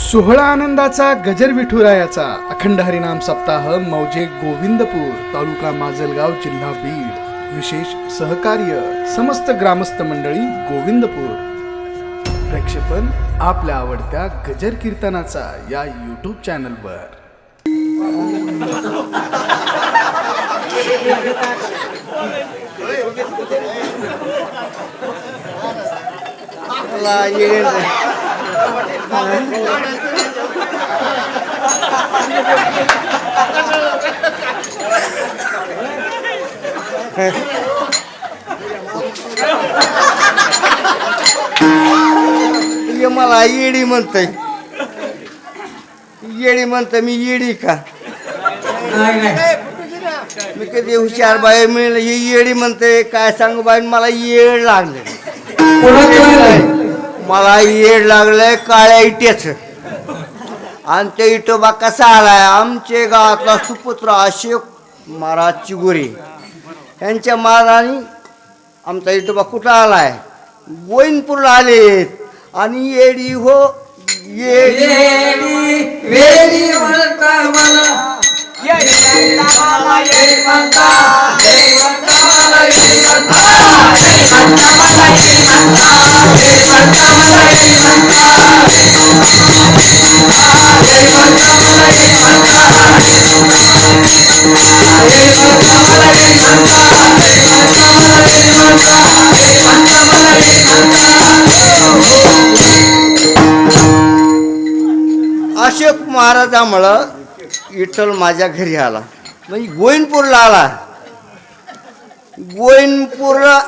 सोहळा आनंदाचा गजर विठुरायाचा. अखंड हरिनाम सप्ताह मौजे गोविंदपूर तालुका माजलगाव जिल्हा बीड. विशेष सहकार्य समस्त ग्रामस्थ मंडळी गोविंदपूर. प्रक्षेपण आपल्या आवडत्या गजर कीर्तनाचा या यूट्यूब चॅनलवर मला येईल ये मला येडी म्हणतय. येडी म्हणतय मी येडी का? मी कधी हुशार बाई मिळेल ही येडी म्हणते काय सांगू बाई मला येड लागले. मला येड लागलंय काळ्या इट्याच आणि ते इटोबा कसा आलाय आमचे गावातला सुपुत्र अशोक महाराज चिगुरे. यांच्या महाराजांनी आमचा इटोबा कुठं आलाय? गोविंदपूरला आलेत आणि येडी हो येडी वेली अशोक महाराजामुळं विठ्ठल माझ्या घरी आला. म्हणजे गोविंदपूरला आला. गोविंदपूरला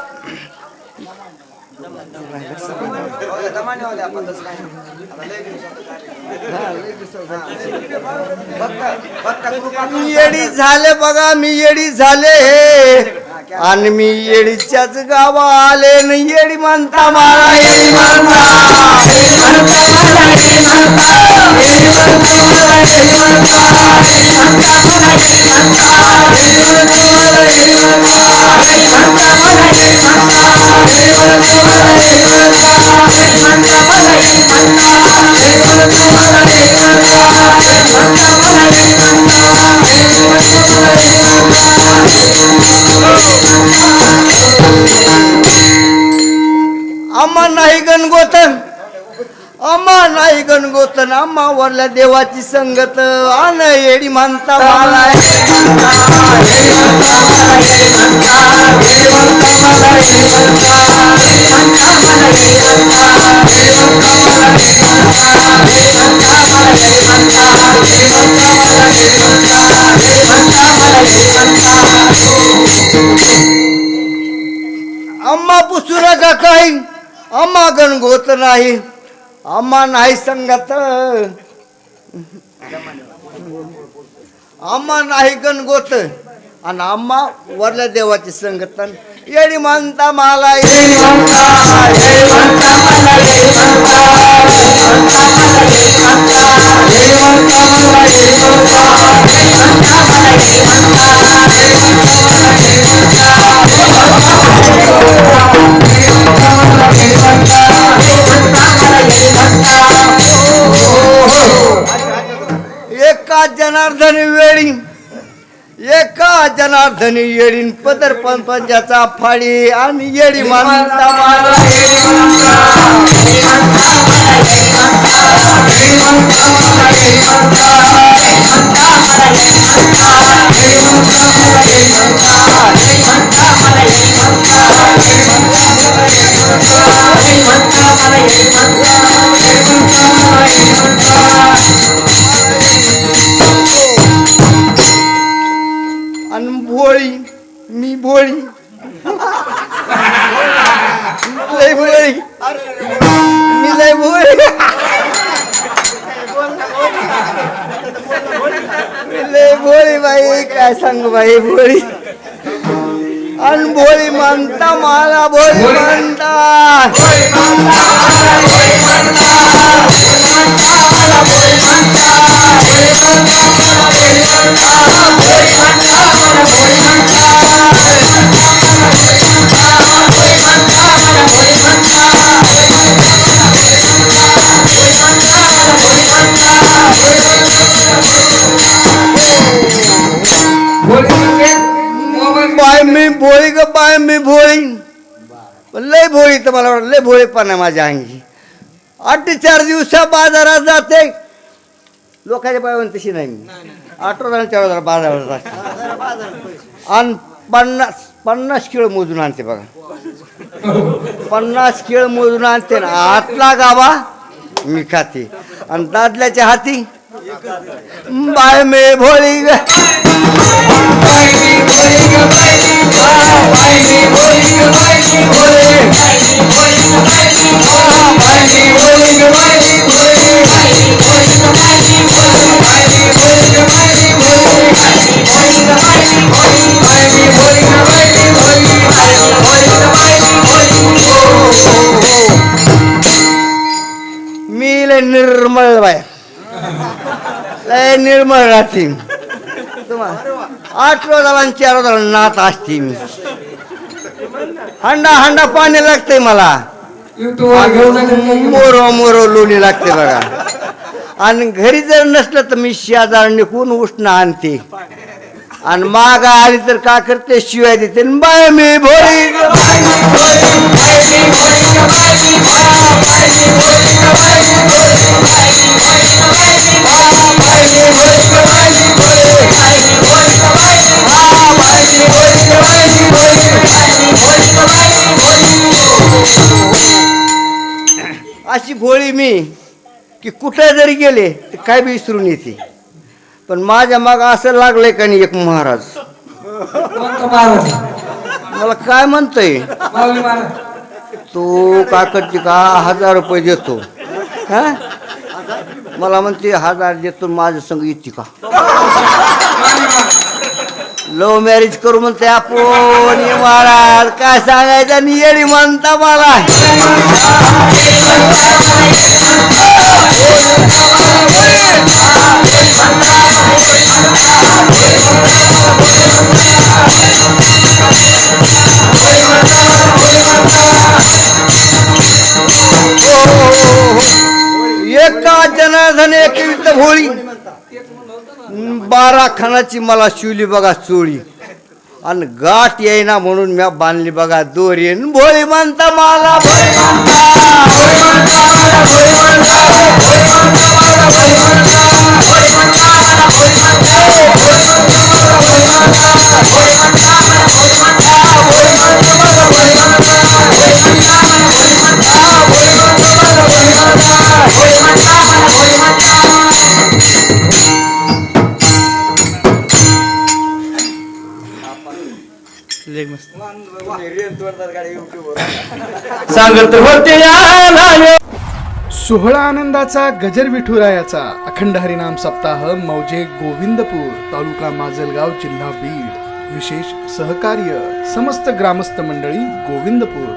मी येडी झाले बघा मी येडी झाले हे. आणि मी येडीच्याच गावा आले न येडी म्हणता मला येडी म्हणता. अम्मा नाही गणगोतन. अम्मा नाही गणगोतन. अम्मा वरल्या देवाची संगत. आन येडी म्हणता मला अम्मा पुसू नका काही. आम्हा गणगोत नाही आम्हा नाही संगत. आम्हा नाही गणगोत आणि आम्हा वरल्या देवाची संगत. येडी म्हणता मला येडी म्हणता जनार्दनी येडीन पदर पंचाचा फाळी. आणि येडी म्हणता मला भोळी लय भोळी मी लय भोळी मी लय भोळी बाई. काय सांगू बाई भोळी अन भोळी म्हणता मला भोळी म्हणता. Thank पाय मी भोळी ग पाय मी भोळी. लय भोळी तर मला वाटलं लय भोळेपणा माझ्या अंगी. आठ ते चार दिवसा बाजारात जाते. लोकांच्या पायावर तशी नाही मी. आठवड्याला चार हजार बाजारात जाते. आणि पन्नास पन्नास किलो मोजून आणते बघा. पन्नास किलो मोजून आणते ना आतला गावा मी खाते. आणि दादल्याच्या हाती बाय मे भोळी लय निर्मळ राहते आठ रोजाला आणि चार रोजाला नात असते मी. हंडा हंडा पाणी लागते मला. मोरो मोरो लोणी लागते बघा. आणि घरी जर नसलं तर मी शेजार निघून उष्ण आणते. आणि माग आली तर का करते शिवाय देते आणि बाय मी भोळी. अशी भोळी मी की कुठे जरी गेले तर काय बी विसरून येते. पण माझ्या माग असं लागलंय का नाही एक महाराज? मला काय म्हणतोय? तो काकडची का हजार रुपये देतो. हा? मला म्हणते हजार देतो माझ्या संग येते का? लव्ह मॅरेज करू म्हणते आपण. महाराज काय सांगायचं? आणि येडी म्हणता मला. एका जनार्दन एक वित्त भोळी. बारा खानाची मला शिवली बघा चोळी. आणि गाठ येईना म्हणून म्या बांधली बघा दोरी. भोळी म्हणता मला सांगत होते सोहळा आनंदाचा गजर विठुरायाचा. अखंड हरिनाम सप्ताह मौजे गोविंदपूर तालुका माजलगाव जिल्हा बीड. विशेष सहकार्य समस्त ग्रामस्थ मंडळी गोविंदपूर.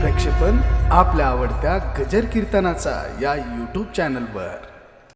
प्रक्षेपण आपल्या आवडत्या गजर कीर्तनाचा या यूट्यूब चॅनलवर